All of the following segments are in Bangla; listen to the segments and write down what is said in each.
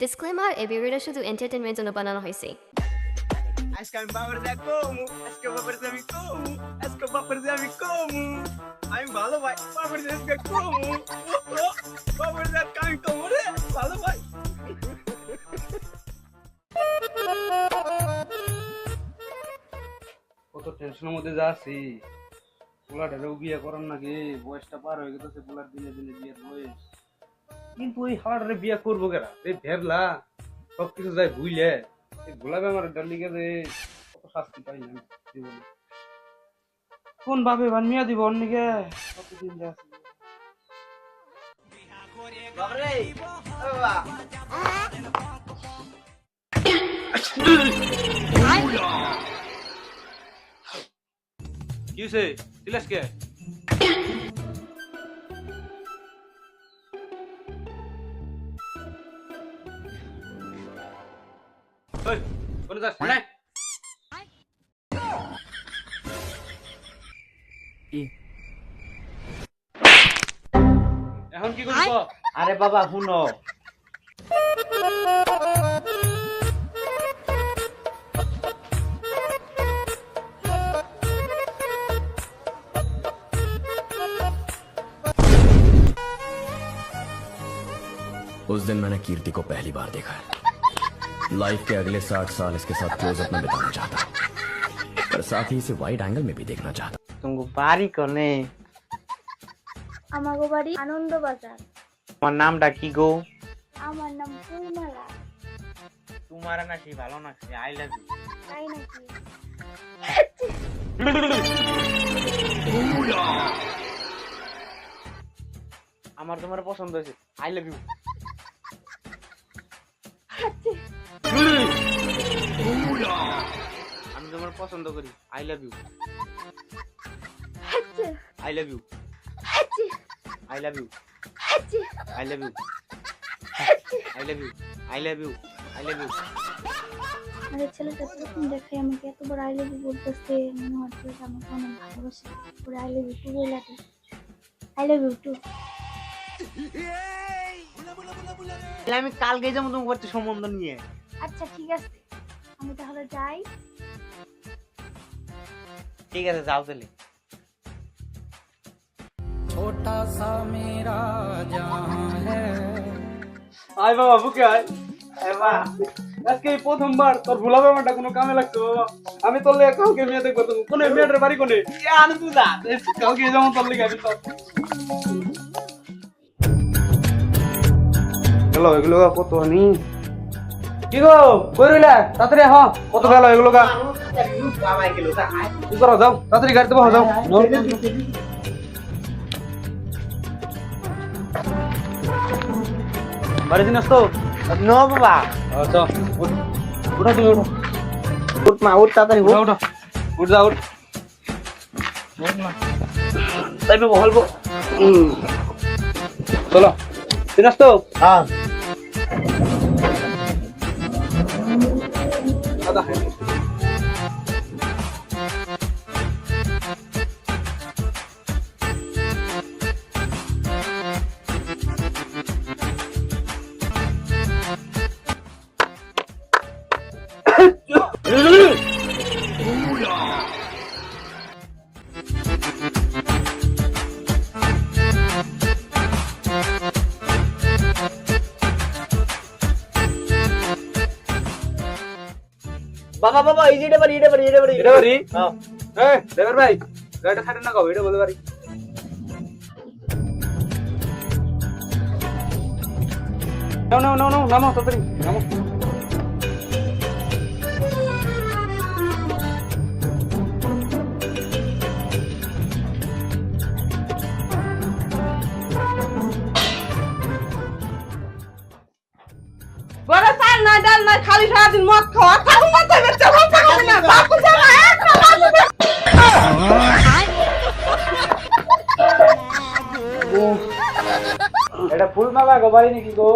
ডিসক্লেমার এই ভিডিওটা শুধু এন্টারটেনমেন্ট জন্য বানানো হয়েছে Acho que a Bárbara é como? Acho que a Bárbara é como? Acho que a Bárbara é como? Aí embala vai, Bárbara é como? Oh, oh, Bárbara é como né? Fala vai. কত টেনশনের মধ্যে যাচ্ছি পোলাটারেও বিয়ে করার নাকি বয়সটা পার হয়ে গেছে পোলার দিনে দিনে বিয়ের বয়স কিন্তু ওই হাওয়াটারে বিয়ে করব কেনা? এই ভেবলা সব কিছু যাই ভুইলে এই গোলাপে আমার ডালি গেছে কত শাস্তি পাই না জীবনে। কোন ভাবে বান মিয়া দিব অন্যকে কতদিন যাচ্ছে. কি হয়েছে দিলাস কে? কোনে যাস না এখন কি করব আরে বাবা শুনো उस दिन मैंने कीर्ति को पहली बार देखा है लाइफ के अगले साठ साल इसके साथ क्लोजअप में बिताना चाहता हूँ पर साथ ही इसे वाइड एंगल में भी देखना चाहता তুমি বাড়ি কনে আমাগো বাড়ি আনন্দবাজার তোমার নামটা কি গো আমার নাম ফুলমালা তোমার নাকি ভালো নাকি আই লাভ ইউ তাই নাকি আমার তোমার পছন্দ হয়েছে আই লাভ ইউ আমি তোমার পছন্দ করি I love you I love you I love you I love you I love you I love you I love you আরে ছেলেটা প্রথম দেখে আমাকে এত বড় আই লাভ ইউ বলতেছে মনে হচ্ছে আমাকে অনেক ভালোবাসে পুরো আই লাভ ইউ টু বলাতে আই লাভ ইউ টু তাহলে আমি কালকে যাব তোমার সম্বন্ধ নিয়ে আচ্ছা ঠিক আছে। আমি তাহলে যাই। ঠিক আছে যাও তাহলে। ছোটা আয় বাবা বুকে আয়। আয় বাবা আজকে এই প্রথমবার তোর ভুলা ব্যাপারটা কোনো কামে লাগছে বাবা। আমি তোর লেগে কাউকে মেয়ে দেখব তো কোনে মেয়েটার বাড়ি কোনে? আনু তুই যা। কাউকে যেমন তোর লেগে আমি তো হ্যালো এগুলো কত নি কি গো কই রইলা তাড়াতাড়ি হ কত গেল এগুলো গা? কি করো যাও তাড়াতাড়ি গাড়িতে বসো যাও। বাড়ি দিন আসতো নো বাবা। আচ্ছা উঠ উঠো তুমি উঠো। উঠ মা উঠ তাড়াতাড়ি উঠো। উঠো উঠ। যা উঠ। তাই বাবা বলব চলো। দিন আসতো হ্যাঁ। দাদা বাবা এই যে এটা বাড়ি এটা বাড়ি এটা বাড়ি এটা বাড়ি হ্যাঁ ড্রাইভার ভাই গাড়িটা ছাড়েন না কবে এটা বলে পারি নাও নাও নাও নাও নামো তাড়াতাড়ি নামো। বড় চাল নাই ডাল নাই খালি সারাদিন মদ খাওয়া থাকুন না তবে এটা ফুল মালা গো বাড়ি নাকি গো?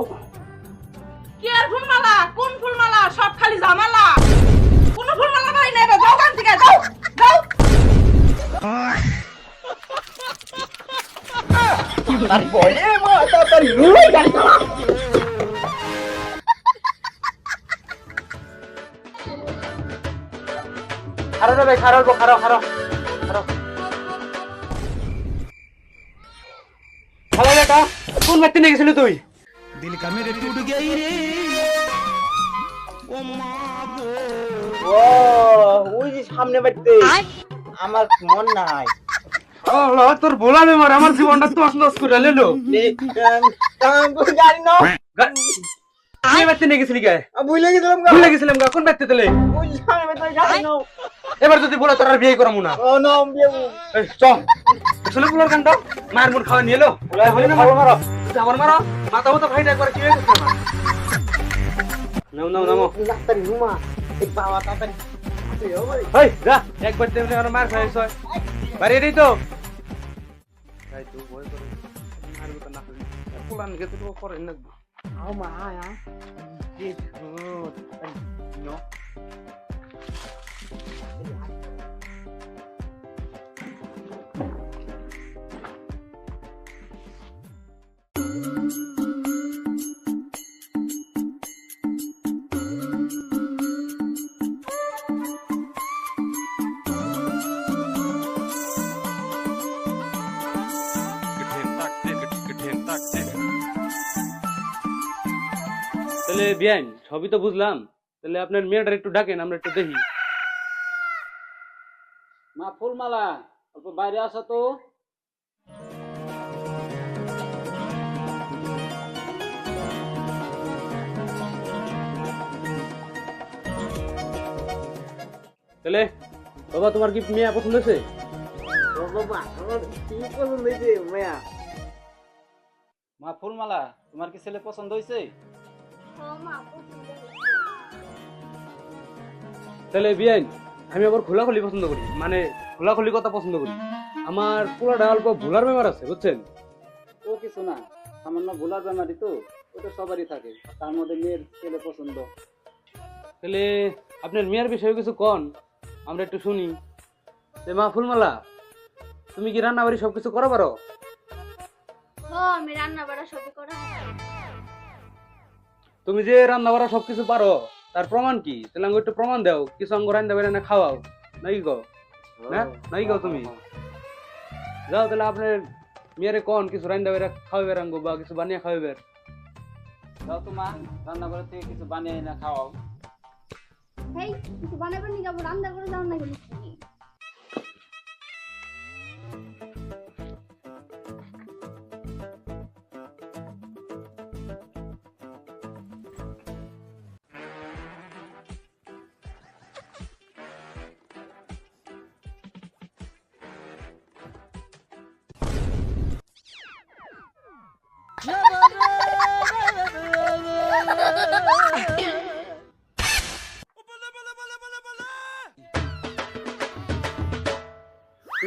কি আর ফুলমালা? কোন ফুলমালা? সব খালি জামালা কোন ফুলমালা ভাই নাই যাও কান থেকে যাও যাও। তার বলে মা তাড়াতাড়ি গাড়ি চালা খারাপ রে ভাই খারাপ খারাপ খারাপ খারাপ হ্যালো বেটা কোন ব্যক্তি নিয়ে গেছিলি তুই? ও ওই যে সামনে বাড়িতে আমার মন নাই। লো, তোর ভোলা বেমার আমার জীবনটা করে গাড়ি নাও। তুই ব্যক্তি নিয়ে গেছিলি গেছিলাম ভুলে গেছিলাম গা, কোন তেলে গাড়ি নাও এবার যদি বলে তোর বিয়ে করামু না। ও নাও বিয়ে এই চ আসলে পুলার কান্ড মায়ের মুখ খাওয়া নিয়ে এলো। হলি না মারো মারো। আমার মারো। মাথা মতো ভাই একবার কি হয়ে গেছে? নাও নাও নাও। ডাক্তারি রুমা এই বাবা তাড়াতাড়ি। হেই যা একবার তেমনি আর মার খাইছ বাড়ি এটাই তো? তাই তো বই করে। না। করি পুলান গেছে তো করে না আও মা আয়া তাহলে বিয়াইন সবই তো বুঝলাম। তাহলে আপনার মেয়েটার একটু ডাকেন আমরা একটু দেখি। মা ফুলমালা অল্প বাইরে আসা তো। তাহলে বাবা তোমার কি মেয়ে পছন্দ হয়েছে? মা ফুলমালা তোমার কি ছেলে পছন্দ হয়েছে? তাহলে বিয়াইন আমি আবার খোলাখুলি পছন্দ করি মানে খোলাখুলি কথা পছন্দ করি। আমার পোলাটা অল্প ভোলার ব্যাপার আছে বুঝছেন? ও কিছু না সামান্য ভোলার বেমারি তো ওটা সবারই থাকে তার মধ্যে মেয়ের ছেলে পছন্দ। তাহলে আপনার মেয়ের বিষয়ে কিছু কন আমরা একটু শুনি। যে মা ফুলমালা তুমি কি রান্না বাড়ি সবকিছু করো পারো? হ আমি রান্না বাড়া সবই করা হয়। তুমি যে রান্না বাড়া সবকিছু পারো তার প্রমাণ কি? তাহলে আমাকে একটু প্রমাণ দাও কিছু অঙ্গ রান্না বাড়ি না খাওয়াও। নাকি গো না নাকি গো তুমি? যাও তাহলে আপনার মেয়েরে কন কিছু রান্না বাড়ি খাওয়াবে রাঙ্গো বা কিছু বানিয়ে খাওয়াবে যাও তো মা রান্নাঘর থেকে কিছু বানিয়ে না খাওয়াও। হেই কিছু বানাবার নি যাব রান্না করে যাও না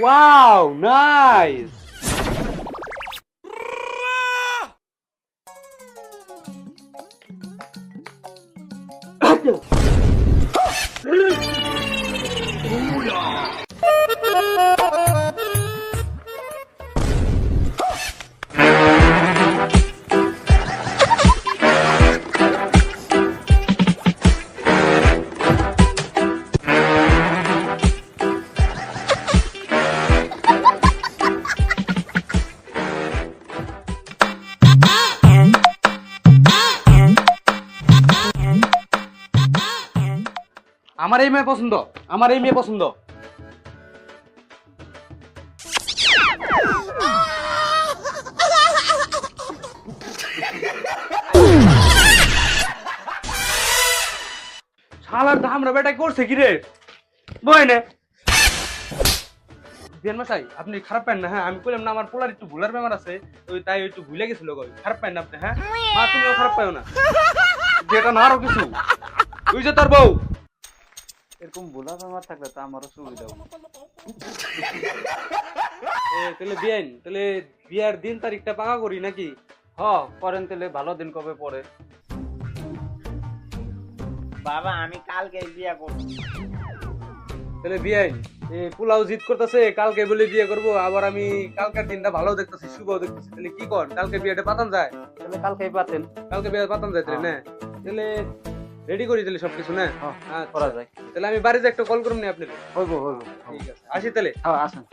Wow, nice! আমার এই মেয়ে পছন্দ, আমার এই মেয়ে পছন্দ। শালার ধামরা বেটা করছে কি রে? বই নে। বিয়ান মাসাই আপনি খারাপ পান না হ্যাঁ? আমি বললাম না, আমার পোলার একটু ভুলার ব্যাপার আছে, ওই তাই একটু ভুলে গেছিল খারাপ পান না আপনি হ্যাঁ? মা, তুমিও খারাপ পাও না। যেটা না আরও কিছু। তুই যে তোর বউ। এরকম ভোলা বেমার থাকলে তো আমারও সুবিধা হবে এ, তাহলে বিয়াইন তাহলে বিয়ার দিন তারিখটা পাকা করি নাকি? হ করেন তাহলে ভালো দিন কবে পরে বাবা আমি কালকে বিয়ে করব। তাহলে বিয়াইন এ পোলাও জিত করতেছে কালকে বলে বিয়ে করব আবার আমি কালকের দিনটা ভালো দেখতেছি শুভ দেখতেছি তাহলে কি কর কালকে বিয়েটা পাতান যায়? তাহলে কালকেই পাতেন। কালকে বিয়ে পাতান যায় তাহলে না। তাহলে রেডি করি তাহলে সবকিছু না? হ্যাঁ আচ্ছা। করা যায়। তাহলে আমি বাড়িতে একটা কল করুন নি আপনাকে? হইব হইব। ঠিক আছে। আসি তাহলে। হ্যাঁ আসেন।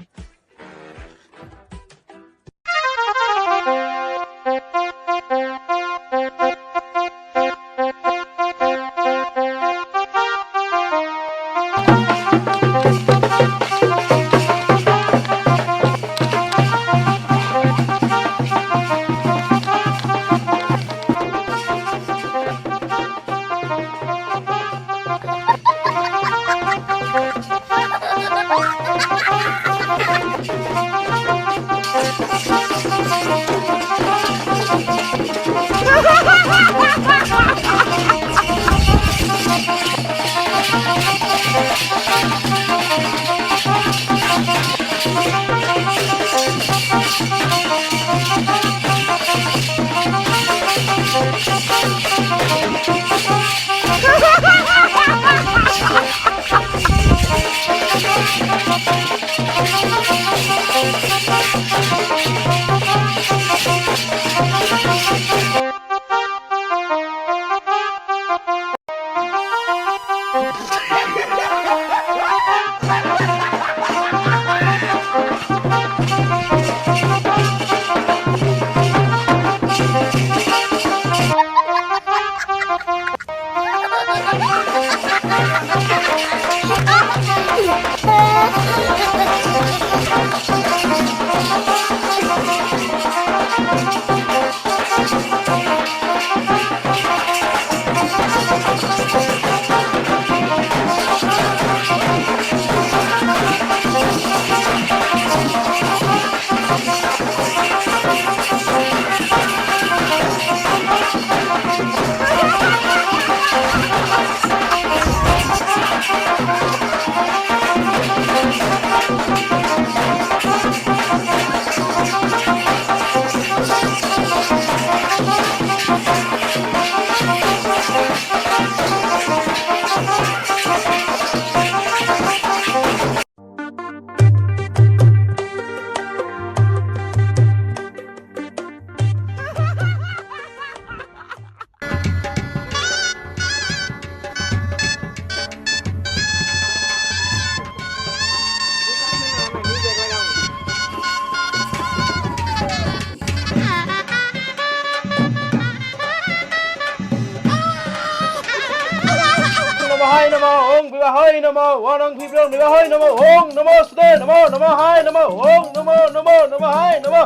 নমহায় নম ওং বিবাহায় নম ওং বিপ্লব নিবাহায় নম ওং নমস্তে নম নমহায় নম ওং নম নম নমহায় নম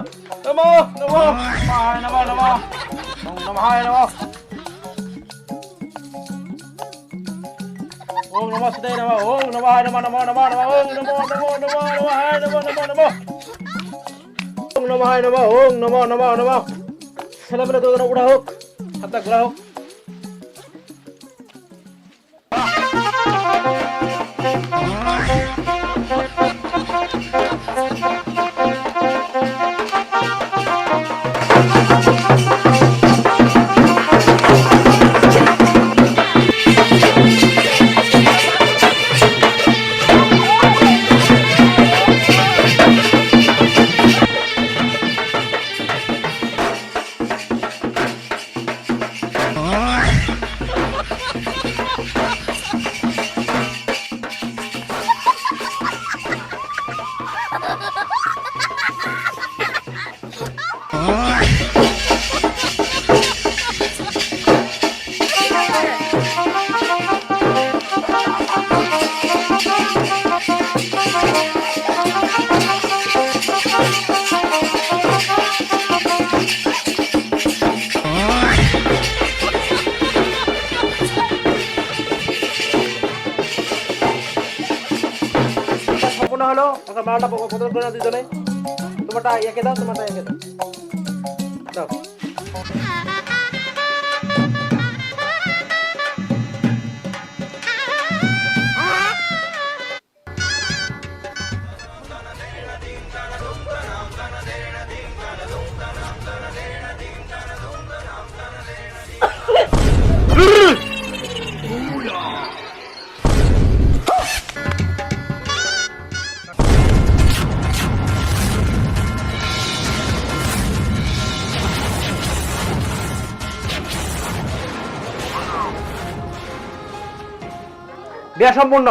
নম নম নমহায় নম নম ওং নমহায় নম ওং নমস্তে নম ওং নমহায় নম নম নম নম ওং নমো নমো নমো নমহায় নম নম নম ওং নমহায় নম ওং নমো নম নম ছেলেমেলে দুজন উড়া হোক হাতটা ঘোরা হোক মালাটা বদল করে নাও দুজনে তোমারটা একে দাও তোমারটা একে দাও। দাও। বেসম্পূর্ণ